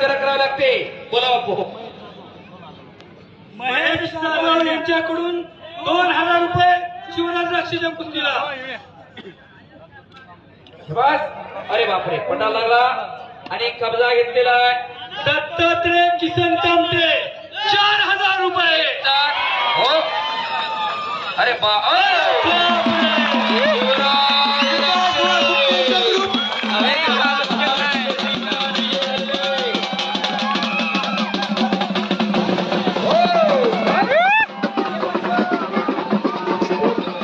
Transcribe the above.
लागते. बोला बापू महेश जाधव यांच्याकडून दोन हजार रुपये शिवराज राक्षीच्या कुस्तीला बस. अरे बापरे पटा लागला. आणि कब्जा घेतलेला आहे. दत्तात्रय किसन तामटे चार हजार रुपये. हो. अरे बा